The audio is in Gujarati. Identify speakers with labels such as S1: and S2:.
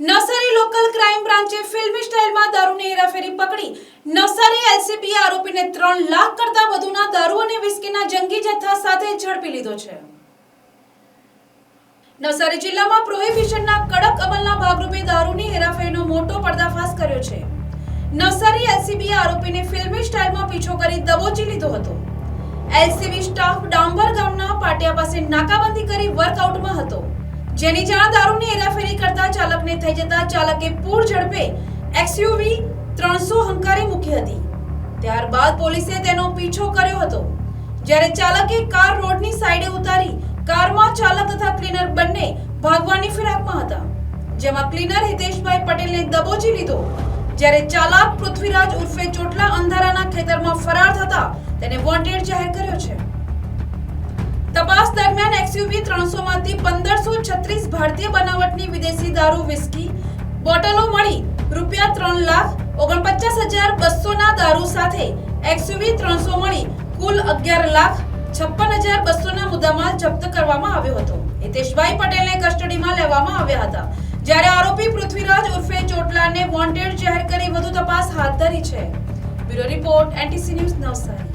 S1: નવસારી લોકલ ક્રાઇમ બ્રાન્ચે ફિલ્મી સ્ટાઇલમાં દારૂની હેરાફેરી પકડી. નવસારી એલસીબી આરોપીને ત્રણ લાખ કરતા વધુના દારૂ અને વિસ્કીના જંગી જથ્થા સાથે ઝડપી લીધો છે. નવસારી જિલ્લામાં પ્રોહિબિશનના કડક અમલના ભાગરૂપે દારૂની હેરાફેરીનો મોટો પર્દાફાશ કર્યો છે. નવસારી એલસીબી આરોપીને ફિલ્મી સ્ટાઇલમાં પીછો કરી દબોચી લીધો હતો. એલસીબી સ્ટાફ ડાંબર ગામના પાટિયા પાસે નાકાબંધી કરી વર્કઆઉટમાં હતો. જેની જાણ દારૂની થઈ જતા ચાલકે પૂર ઝડપે એક્સયુવી ત્રણસો હંકારી મૂકી હતી. ત્યારબાદ પોલીસે તેનો પીછો કર્યો હતો. જ્યારે ચાલકે કાર રોડની સાઈડે ઉતારી કારમાં ચાલક તથા ક્લીનર બંને ભાગવાની ફિરાકમાં હતા. જેમાં ક્લીનર હિતેશભાઈ પટેલને દબોચી લીધો. જ્યારે ચાલક પૃથ્વીરાજ ઉર્ફે ચોટલા અંધારાના ખેતરમાં ફરાર થતા તેને વોન્ટેડ જાહેર કર્યો છે. તપાસ દરમિયાન એક્સયુવી ત્રણસો માંથી પંદરસો છત્રીસ ભારતીય બનાવટની વિદેશી દારૂ વિસ્કી બોટલો મળી રૂપિયા ત્રણ લાખ ઓગણપચાસ હજાર બસોના દારૂ સાથે એક્સયુવી ત્રણસો મળી કુલ અગિયાર લાખ છપ્પન હજાર બસોના મુદ્દામાલ જપ્ત કરવામાં આવ્યો હતો. હિતેશભાઈ પટેલને કસ્ટડીમાં લેવામાં આવ્યા હતા. જ્યારે આરોપી પૃથ્વીરાજ ઉર્ફે ચોટલાને વોન્ટેડ જાહેર કરી વધુ તપાસ હાથ ધરી છે. Bureau report NTC news Navsari.